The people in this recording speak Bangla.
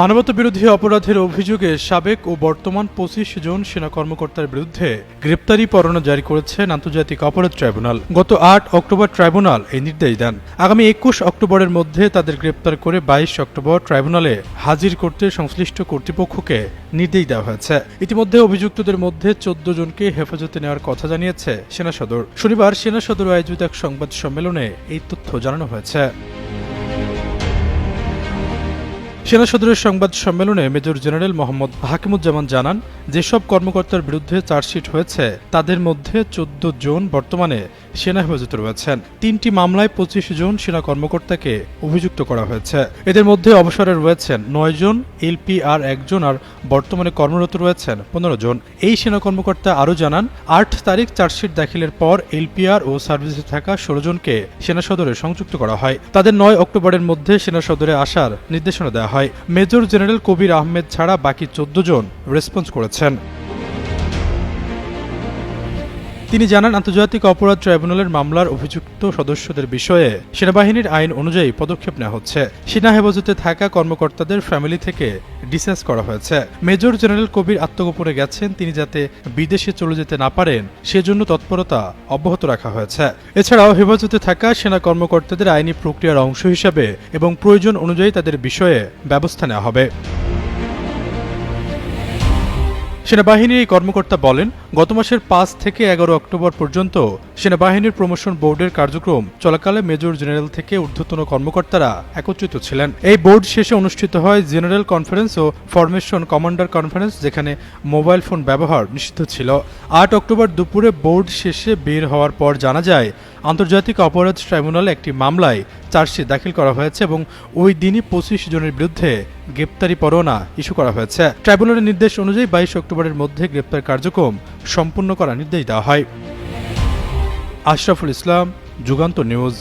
মানবতা বিরোধী অপরাধের অভিযোগে সাবেক ও বর্তমান পঁচিশ জন সেনা কর্মকর্তার বিরুদ্ধে গ্রেপ্তারি পরোয়ানা জারি করেছেন আন্তর্জাতিক অপরাধ ট্রাইব্যুনাল। গত আট অক্টোবর ট্রাইব্যুনাল এই নির্দেশ দেন। আগামী একুশ অক্টোবরের মধ্যে তাদের গ্রেপ্তার করে বাইশ অক্টোবর ট্রাইব্যুনালে হাজির করতে সংশ্লিষ্ট কর্তৃপক্ষকে নির্দেশ দেওয়া হয়েছে। ইতিমধ্যে অভিযুক্তদের মধ্যে চোদ্দ জনকে হেফাজতে নেওয়ার কথা জানিয়েছে সেনা সদর। শনিবার সেনা সদর আয়োজিত এক সংবাদ সম্মেলনে এই তথ্য জানানো হয়েছে। সেনা সদরের সংবাদ সম্মেলনে মেজর জেনারেল মোহাম্মদ হাকিমুজ্জামান জানান, যেসব কর্মকর্তার বিরুদ্ধে চার্জশিট হয়েছে, তাদের মধ্যে চোদ্দ জন বর্তমানে সেনা হেফাজতে রয়েছেন। তিনটি মামলায় পঁচিশ জন সেনা কর্মকর্তাকে অভিযুক্ত করা হয়েছে। এদের মধ্যে অবসরে রয়েছেন নয় জন এলপিআর একজন আর বর্তমানে কর্মরত রয়েছেন পনেরো জন। এই সেনা কর্মকর্তা আরও জানান, আট তারিখ চার্জশিট দাখিলের পর এলপিআর ও সার্ভিসে থাকা ষোলো জনকে সেনা সদরে সংযুক্ত করা হয়। তাদের নয় অক্টোবরের মধ্যে সেনা সদরে আসার নির্দেশনা দেওয়া হয়। মেজর জেনারেল কবির আহমেদ ছাড়া বাকি চোদ্দ জন রেসপন্স করেছেন। তিনি জানান, আন্তর্জাতিক অপরাধ ট্রাইব্যুনালের মামলার অভিযুক্ত সদস্যদের বিষয়ে সেনাবাহিনীর আইন অনুযায়ী পদক্ষেপ নেওয়া হচ্ছে। সেনা হেফাজতে থাকা কর্মকর্তাদের ফ্যামিলি থেকে ডিসেস করা হয়েছে। মেজর জেনারেল কবির আত্মগোপনে গেছেন। তিনি যাতে বিদেশে চলে যেতে না পারেন, সেজন্য তৎপরতা অব্যাহত রাখা হয়েছে। এছাড়াও হেফাজতে থাকা সেনা কর্মকর্তাদের আইনি প্রক্রিয়ার অংশ হিসাবে এবং প্রয়োজন অনুযায়ী তাদের বিষয়ে ব্যবস্থা নেওয়া হবে। সেনাবাহিনীর এই কর্মকর্তা বলেন, গত মাসের পাঁচ থেকে এগারো অক্টোবর পর্যন্ত সেনাবাহিনীর প্রমোশন বোর্ডের কার্যক্রম চলাকালে মেজর জেনারেল থেকে ঊর্ধ্বতন কর্মকর্তারা একত্রিত ছিলেন। এই বোর্ড শেষে অনুষ্ঠিত হয় জেনারেল কনফারেন্স ও ফরমেশন কমান্ডার কনফারেন্স, যেখানে মোবাইল ফোন ব্যবহার নিষিদ্ধ ছিল। আট অক্টোবর দুপুরে বোর্ড শেষে বের হওয়ার পর জানা যায়, আন্তর্জাতিক অপরাধ ট্রাইব্যুনালে একটি মামলায় চার্জশিট দাখিল করা হয়েছে এবং ওই দিনই পঁচিশ জনের বিরুদ্ধে গ্রেপ্তারি পরোয়ানা ইস্যু করা হয়েছে। ট্রাইব্যুনালের নির্দেশ অনুযায়ী বাইশ অক্টোবরের মধ্যে গ্রেপ্তার কার্যক্রম সম্পূর্ণ করার নির্দেশ দেওয়া হয়। আশরাফুল ইসলাম, যুগান্ত নিউজ।